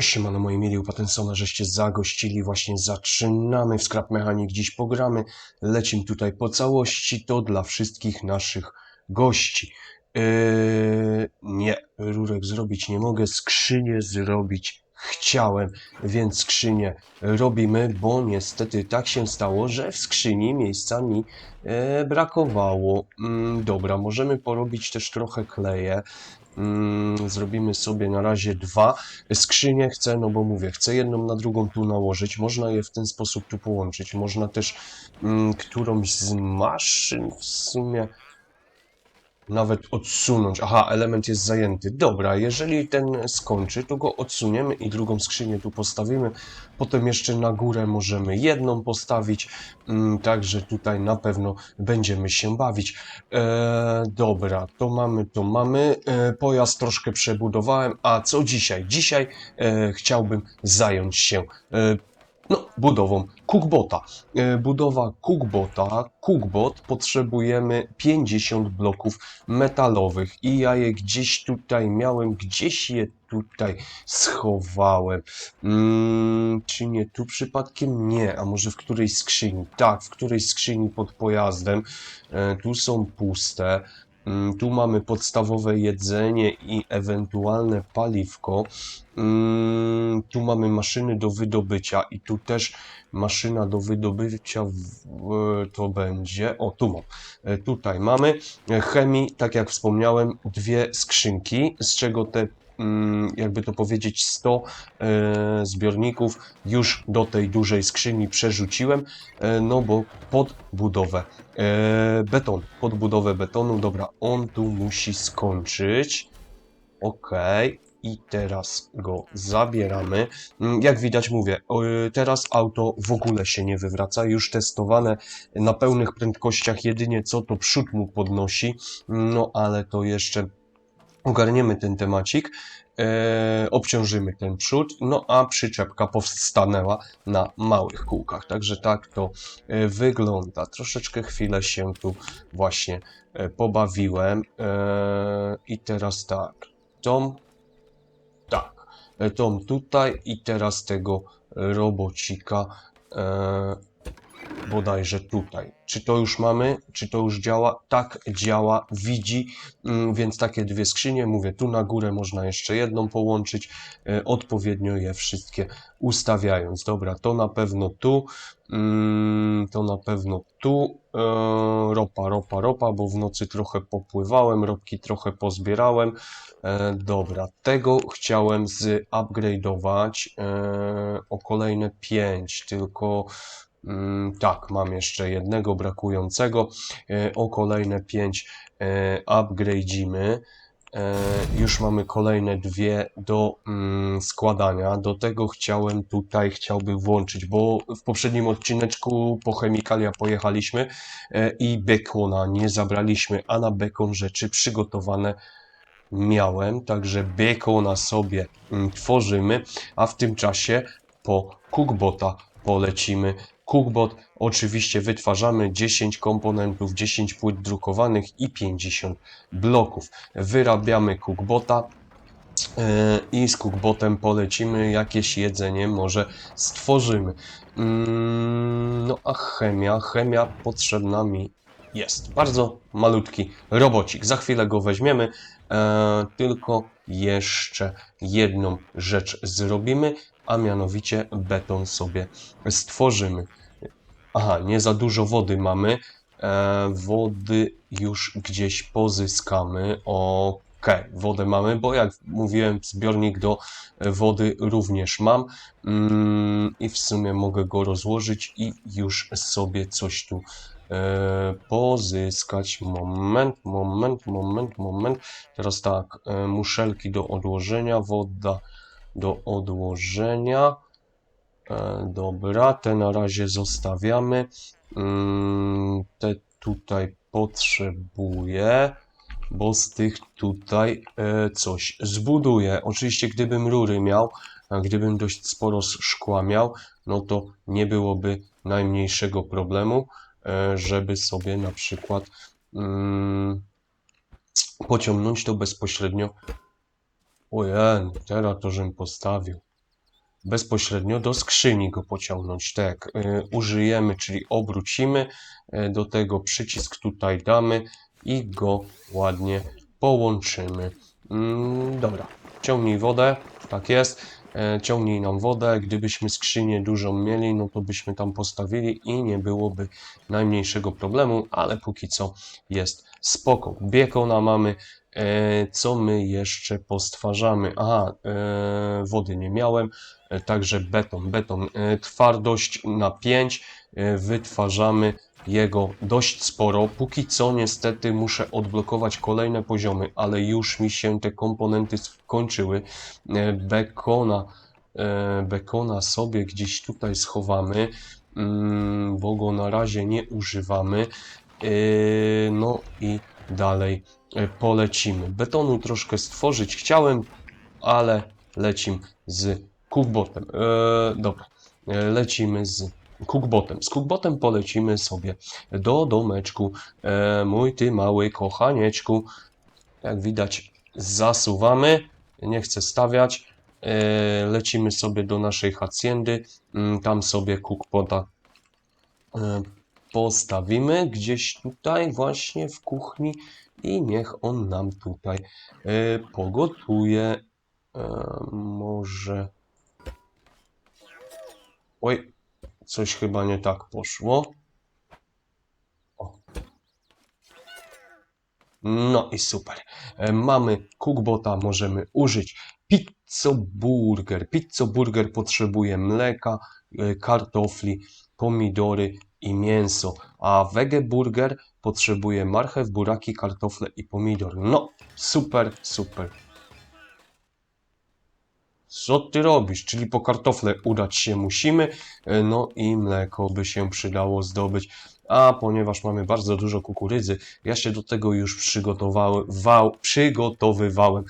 Siemano moi mieli u Patensona, żeście zagościli, właśnie zaczynamy w Scrap Mechanic, dziś pogramy, lecimy tutaj po całości, to dla wszystkich naszych gości. Eee, nie, rurek zrobić nie mogę, skrzynię zrobić chciałem, więc skrzynię robimy, bo niestety tak się stało, że w skrzyni miejsca mi e, brakowało. Mm, dobra, możemy porobić też trochę kleje. Mm, zrobimy sobie na razie dwa. Skrzynię chcę, no bo mówię, chcę jedną na drugą tu nałożyć. Można je w ten sposób tu połączyć. Można też mm, którąś z maszyn w sumie nawet odsunąć. Aha, element jest zajęty. Dobra, jeżeli ten skończy, to go odsuniemy i drugą skrzynię tu postawimy. Potem jeszcze na górę możemy jedną postawić. Mm, Także tutaj na pewno będziemy się bawić. E, dobra, to mamy, to mamy. E, pojazd troszkę przebudowałem. A co dzisiaj? Dzisiaj e, chciałbym zająć się e, no, budową cookbota. E, budowa cookbota, cookbot potrzebujemy 50 bloków metalowych i ja je gdzieś tutaj miałem, gdzieś je tutaj schowałem. Mm, czy nie tu przypadkiem? Nie, a może w którejś skrzyni? Tak, w którejś skrzyni pod pojazdem. E, tu są puste. Mm, Tu mamy podstawowe jedzenie i ewentualne paliwko. Mm, Tu mamy maszyny do wydobycia i tu też maszyna do wydobycia w- to będzie. O, tu mam. E, Tutaj mamy e, chemii, tak jak wspomniałem, dwie skrzynki, z czego te jakby to powiedzieć 100 e, zbiorników już do tej dużej skrzyni przerzuciłem, e, no bo pod budowę e, beton, pod budowę betonu, dobra, on tu musi skończyć. Okej, i teraz go zabieramy. Mm, Jak widać, mówię, teraz auto w ogóle się nie wywraca. Już testowane na pełnych prędkościach, jedynie co to przód mu podnosi. No ale to jeszcze ogarniemy ten temacik. E, obciążymy ten przód, no a przyczepka powstanęła na małych kółkach. Także tak to e, wygląda. Troszeczkę chwilę się tu właśnie e, pobawiłem. E, I teraz tak. Tom. Tak. E, Tom tutaj i teraz tego robocika e, bodajże tutaj. Czy to już mamy? Czy to już działa? Tak, działa, widzi, mm, więc takie dwie skrzynie, mówię, tu na górę można jeszcze jedną połączyć, e, odpowiednio je wszystkie ustawiając. Dobra, to na pewno tu, mm, to na pewno tu, e, ropa, ropa, ropa, bo w nocy trochę popływałem, ropki trochę pozbierałem. E, dobra, tego chciałem zupgrade'ować o kolejne 5, tylko tak, mam jeszcze jednego brakującego. E, o kolejne 5 e, upgrade'imy. E, już mamy kolejne dwie do mm, składania. Do tego chciałem tutaj, chciałbym włączyć, bo w poprzednim odcineczku po chemikalia pojechaliśmy i bekona nie zabraliśmy, a na bekon rzeczy przygotowane miałem, także bekona sobie mm, tworzymy, a w tym czasie po cookbota polecimy. Cookbot oczywiście wytwarzamy 10 komponentów, 10 płyt drukowanych i 50 bloków. Wyrabiamy cookbota e, i z cookbotem polecimy jakieś jedzenie może stworzymy. Mm, No a chemia, chemia potrzebna mi jest. Bardzo malutki robocik. Za chwilę go weźmiemy. E, tylko jeszcze jedną rzecz zrobimy, a mianowicie beton sobie stworzymy. Aha, nie za dużo wody mamy. E, wody już gdzieś pozyskamy. Okej, wodę mamy, bo jak mówiłem, zbiornik do e, wody również mam. Mm, I w sumie mogę go rozłożyć i już sobie coś tu e, pozyskać. Moment, moment, moment, moment. Teraz tak, e, muszelki do odłożenia, woda do odłożenia. E, Dobra, te na razie zostawiamy. Mm, Te tutaj potrzebuję, bo z tych tutaj e, coś zbuduję. Oczywiście, gdybym rury miał, gdybym dość sporo szkła miał, no to nie byłoby najmniejszego problemu, e, żeby sobie na przykład mm, pociągnąć to bezpośrednio. Ojej, teraz to żem postawił. Bezpośrednio do skrzyni go pociągnąć. Tak, y, użyjemy, czyli obrócimy, y, do tego przycisk tutaj damy i go ładnie połączymy. Mm, dobra, ciągnij wodę, tak jest. E, ciągnij nam wodę. Gdybyśmy skrzynię dużą mieli, no to byśmy tam postawili i nie byłoby najmniejszego problemu, ale póki co jest spoko. Biekona mamy. E, co my jeszcze postwarzamy? Aha, e, wody nie miałem, e, także beton. Beton, twardość na 5. E, wytwarzamy jego dość sporo. Póki co niestety muszę odblokować kolejne poziomy, ale już mi się te komponenty skończyły. Bekona, bekona sobie gdzieś tutaj schowamy, mm, bo go na razie nie używamy. No i dalej e, polecimy. Betonu troszkę stworzyć chciałem, ale lecim z cookbotem. E, dobra, E, lecimy z cookbotem. Z cookbotem polecimy sobie do domeczku. E, mój ty mały kochanieczku. Jak widać, zasuwamy. Nie chcę stawiać. E, lecimy sobie do naszej haciendy. Mm, Tam sobie cookbota e, postawimy gdzieś tutaj, właśnie w kuchni. I niech on nam tutaj e, pogotuje. E, może. Oj, coś chyba nie tak poszło. O. No i super. E, Mamy cookbota, możemy użyć pizzo burger. Pizzo burger potrzebuje mleka, e, kartofli, pomidory i mięso, a wege burger potrzebuje marchew, buraki, kartofle i pomidor. No, super, super. Co ty robisz? Czyli po kartofle udać się musimy, e, no i mleko by się przydało zdobyć. A ponieważ mamy bardzo dużo kukurydzy, ja się do tego już przygotowywałem,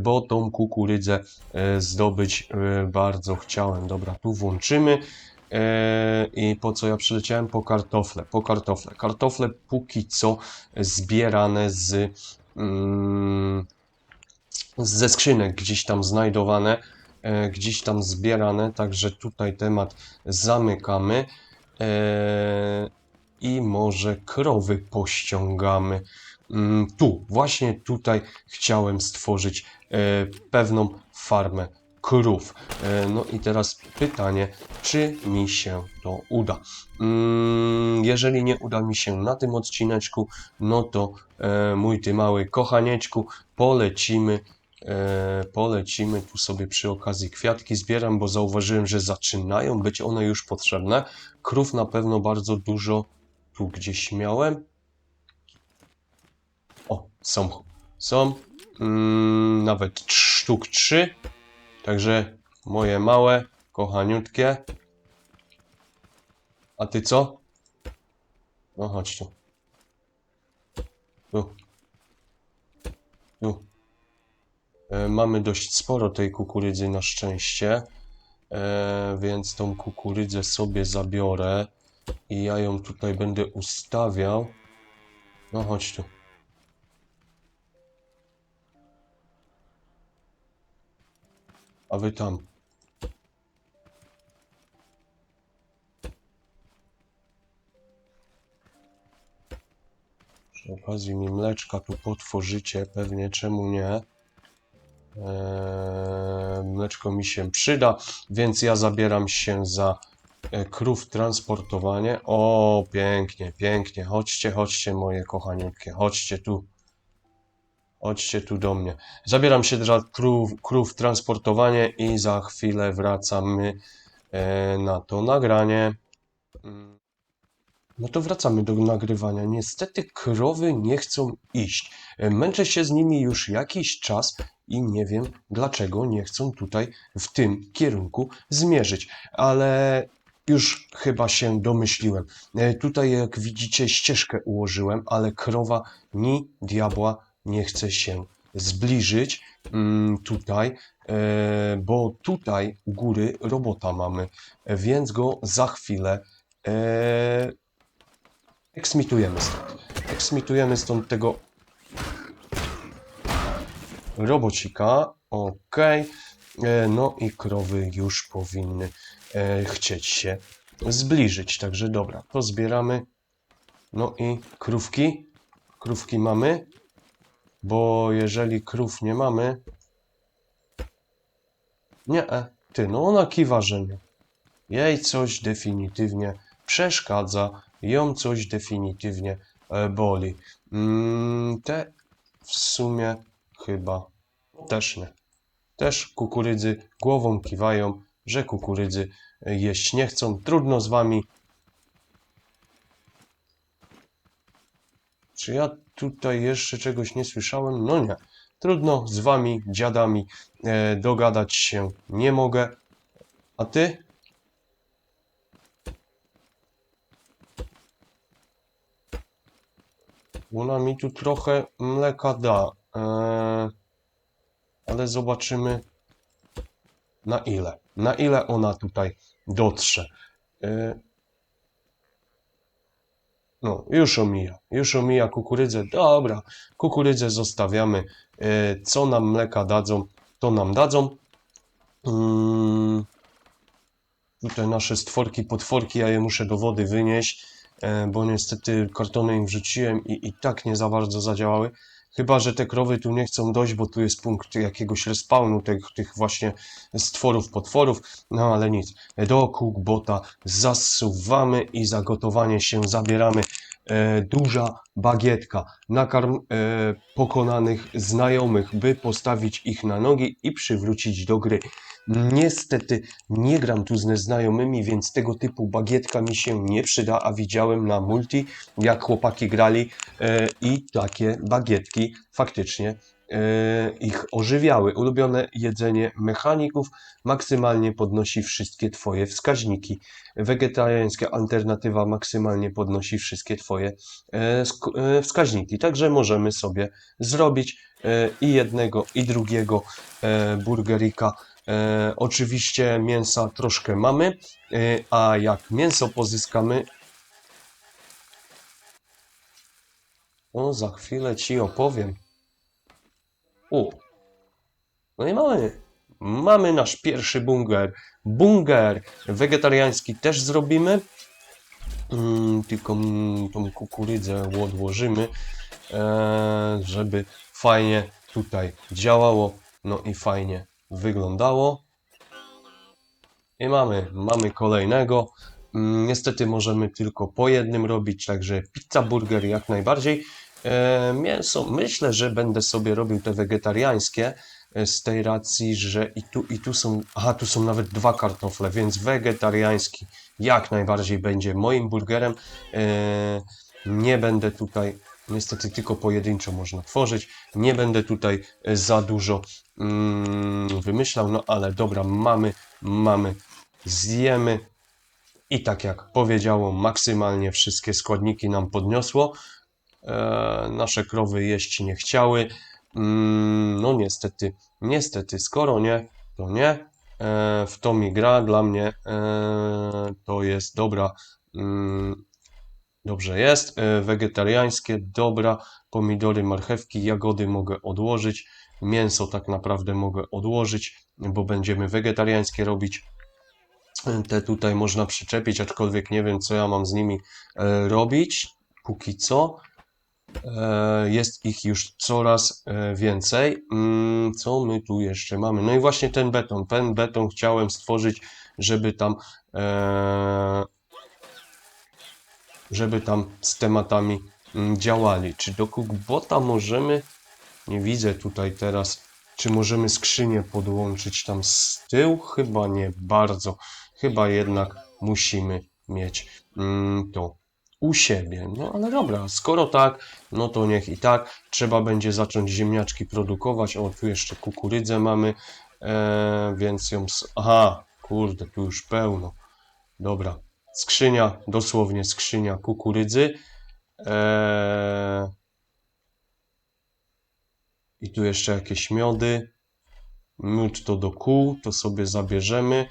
bo tą kukurydzę e, zdobyć e, bardzo chciałem. Dobra, tu włączymy. I po co ja przyleciałem? Po kartofle. Po kartofle. Kartofle póki co zbierane z, mm, ze skrzynek gdzieś tam znajdowane, gdzieś tam zbierane, także tutaj temat zamykamy. E, I może krowy pościągamy. Mm, Tu, właśnie tutaj chciałem stworzyć e, pewną farmę krów. E, No i teraz pytanie, czy mi się to uda? Mm, Jeżeli nie uda mi się na tym odcineczku, no to e, mój ty mały kochanieczku, polecimy E, polecimy tu sobie przy okazji kwiatki zbieram, bo zauważyłem, że zaczynają być one już potrzebne. Krów na pewno bardzo dużo tu gdzieś miałem. O, są. Są. Mm, nawet sztuk trzy. Także moje małe, kochaniutkie. A ty co? No chodź tu. Tu. Tu. E, Mamy dość sporo tej kukurydzy na szczęście, e, więc tą kukurydzę sobie zabiorę i ja ją tutaj będę ustawiał. No chodź tu. A wy tam. Przy okazji mi mleczka tu potworzycie, pewnie czemu nie. Eee, mleczko mi się przyda, więc ja zabieram się za e, krów transportowanie. O, pięknie, pięknie. Chodźcie, chodźcie, moje kochaniutkie, chodźcie tu. Chodźcie tu do mnie. Zabieram się za krów, krów transportowanie i za chwilę wracamy e, na to nagranie. Mm. No to wracamy do nagrywania. Niestety krowy nie chcą iść. E, Męczę się z nimi już jakiś czas i nie wiem dlaczego nie chcą tutaj w tym kierunku zmierzyć, ale już chyba się domyśliłem. E, Tutaj, jak widzicie, ścieżkę ułożyłem, ale krowa ni diabła nie chce się zbliżyć mm, tutaj, e, bo tutaj u góry robota mamy, więc go za chwilę e, eksmitujemy stąd. Eksmitujemy stąd tego robocika. Ok. E, No i krowy już powinny e, chcieć się zbliżyć. Także dobra, to zbieramy. No i krówki. Krówki mamy. Bo jeżeli krów nie mamy. Nie, e, ty, no ona kiwa, że nie. Jej coś definitywnie przeszkadza, ją coś definitywnie boli. Mm, te w sumie chyba też nie. Też kukurydzy głową kiwają, że kukurydzy e, jeść nie chcą. Trudno z wami. Czy ja tutaj jeszcze czegoś nie słyszałem? No nie. Trudno z wami, dziadami, e, dogadać się nie mogę. A ty? Ona mi tu trochę mleka da. Eee, ale zobaczymy na ile. Na ile ona tutaj dotrze. Eee, no, już omija. Już omija kukurydzę. Dobra, kukurydzę zostawiamy. Eee, co nam mleka dadzą, to nam dadzą. Mm, tutaj nasze stworki, potworki, ja je muszę do wody wynieść, bo niestety kartony im wrzuciłem i, i tak nie za bardzo zadziałały. Chyba, że te krowy tu nie chcą dojść, bo tu jest punkt jakiegoś respawnu tych, tych właśnie stworów, potworów, no ale nic. Do cookbota zasuwamy i za gotowanie się zabieramy. E, duża bagietka, nakarm e, pokonanych znajomych, by postawić ich na nogi i przywrócić do gry. Niestety nie gram tu z neznajomymi, więc tego typu bagietka mi się nie przyda, a widziałem na multi, jak chłopaki grali e, i takie bagietki faktycznie e, ich ożywiały. Ulubione jedzenie mechaników maksymalnie podnosi wszystkie Twoje wskaźniki. Wegetariańska alternatywa maksymalnie podnosi wszystkie Twoje e, e, wskaźniki. Także możemy sobie zrobić i jednego, i drugiego burgerika. E, oczywiście mięsa troszkę mamy, e, a jak mięso pozyskamy, o za chwilę ci opowiem. U. No i mamy. Mamy nasz pierwszy bunger. Bunger wegetariański też zrobimy. Mm, tylko mm, tą kukurydzę odłożymy, e, żeby fajnie tutaj działało. No i fajnie wyglądało. I mamy, mamy kolejnego. Mm, Niestety możemy tylko po jednym robić, także pizza, burger jak najbardziej. E, mięso, myślę, że będę sobie robił te wegetariańskie e, z tej racji, że i tu, i tu są, aha, tu są nawet dwa kartofle, więc wegetariański jak najbardziej będzie moim burgerem. E, nie będę tutaj, niestety tylko pojedynczo można tworzyć, nie będę tutaj e, za dużo mm, wymyślał, no ale dobra, mamy, mamy, zjemy. I tak jak powiedziało, maksymalnie wszystkie składniki nam podniosło. E, nasze krowy jeść nie chciały. Mm, no niestety, niestety, skoro nie, to nie. E, w to mi gra, dla mnie e, to jest dobra. Mm, dobrze jest. E, wegetariańskie, dobra. Pomidory, marchewki, jagody mogę odłożyć. Mięso tak naprawdę mogę odłożyć, bo będziemy wegetariańskie robić. Te tutaj można przyczepić, aczkolwiek nie wiem, co ja mam z nimi e, robić. Póki co. E, Jest ich już coraz e, więcej. Mm, Co my tu jeszcze mamy? No i właśnie ten beton. Ten beton chciałem stworzyć, żeby tam, e, żeby tam z tematami mm, działali. Czy do Cookbota możemy? Nie widzę tutaj teraz. Czy możemy skrzynię podłączyć tam z tyłu? Chyba nie bardzo. Chyba jednak musimy mieć mm, to u siebie. No ale dobra, skoro tak, no to niech i tak. Trzeba będzie zacząć ziemniaczki produkować. O, tu jeszcze kukurydzę mamy, e, więc ją. s- Aha, kurde, tu już pełno. Dobra, skrzynia, dosłownie skrzynia kukurydzy. E, I tu jeszcze jakieś miody. Miód to do kół, to sobie zabierzemy.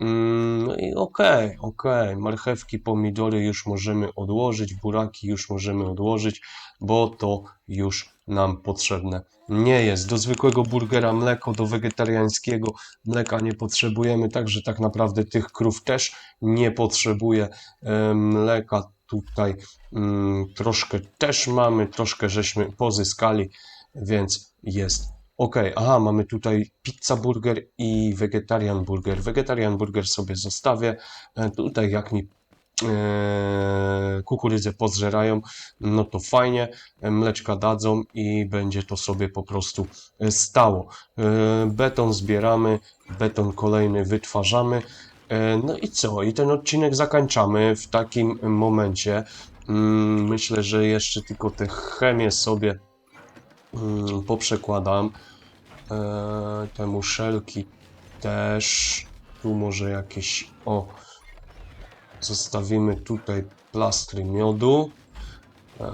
Mm, No i okej, okej. Marchewki, pomidory już możemy odłożyć, buraki już możemy odłożyć, bo to już nam potrzebne nie jest. Do zwykłego burgera mleko, do wegetariańskiego mleka nie potrzebujemy, także tak naprawdę tych krów też nie potrzebuje mleka. Tutaj mm, troszkę też mamy, troszkę żeśmy pozyskali, więc jest ok. Aha, mamy tutaj pizza burger i wegetarian burger. Wegetarian burger sobie zostawię. E, Tutaj jak mi e, kukurydzę pozżerają, no to fajnie, e, mleczka dadzą i będzie to sobie po prostu e, stało. E, Beton zbieramy, beton kolejny wytwarzamy. No i co? I ten odcinek zakończamy w takim momencie. Mm, Myślę, że jeszcze tylko te chemię sobie mm, poprzekładam. Te muszelki też. Tu może jakieś. O, zostawimy tutaj plastry miodu. E,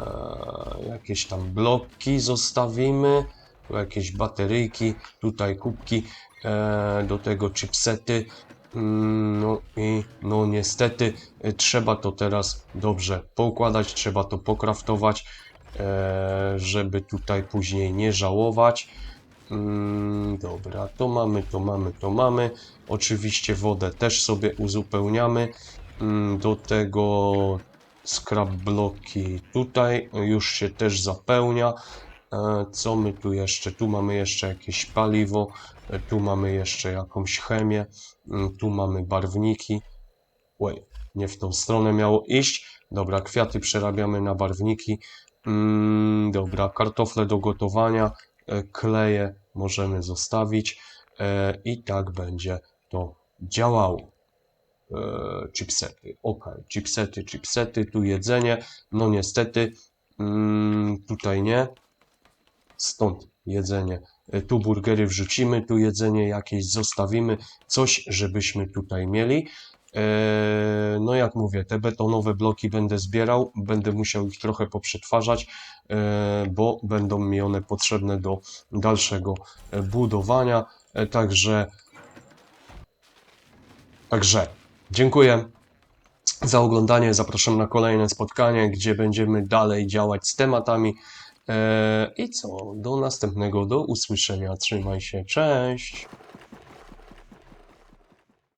jakieś tam bloki zostawimy. Tu jakieś bateryjki. Tutaj kubki. E, do tego chipsety. Mm, No i no niestety e, trzeba to teraz dobrze poukładać, trzeba to pokraftować, e, żeby tutaj później nie żałować. Mm, Dobra, to mamy, to mamy, to mamy. Oczywiście wodę też sobie uzupełniamy. Mm, Do tego scrap bloki tutaj już się też zapełnia. E, Co my tu jeszcze? Tu mamy jeszcze jakieś paliwo, e, tu mamy jeszcze jakąś chemię, mm, tu mamy barwniki. Oj, nie w tą stronę miało iść. Dobra, kwiaty przerabiamy na barwniki. Mm, dobra, kartofle do gotowania, e, kleje możemy zostawić i tak będzie to działało. E, chipsety, ok, chipsety, chipsety, tu jedzenie, no niestety mm, tutaj nie, stąd jedzenie. E, Tu burgery wrzucimy, tu jedzenie jakieś zostawimy, coś żebyśmy tutaj mieli. E, No jak mówię, te betonowe bloki będę zbierał, będę musiał ich trochę poprzetwarzać, bo będą mi one potrzebne do dalszego budowania. Także, także dziękuję za oglądanie. Zapraszam na kolejne spotkanie, gdzie będziemy dalej działać z tematami. E, I co? Do następnego, do usłyszenia. Trzymaj się, cześć.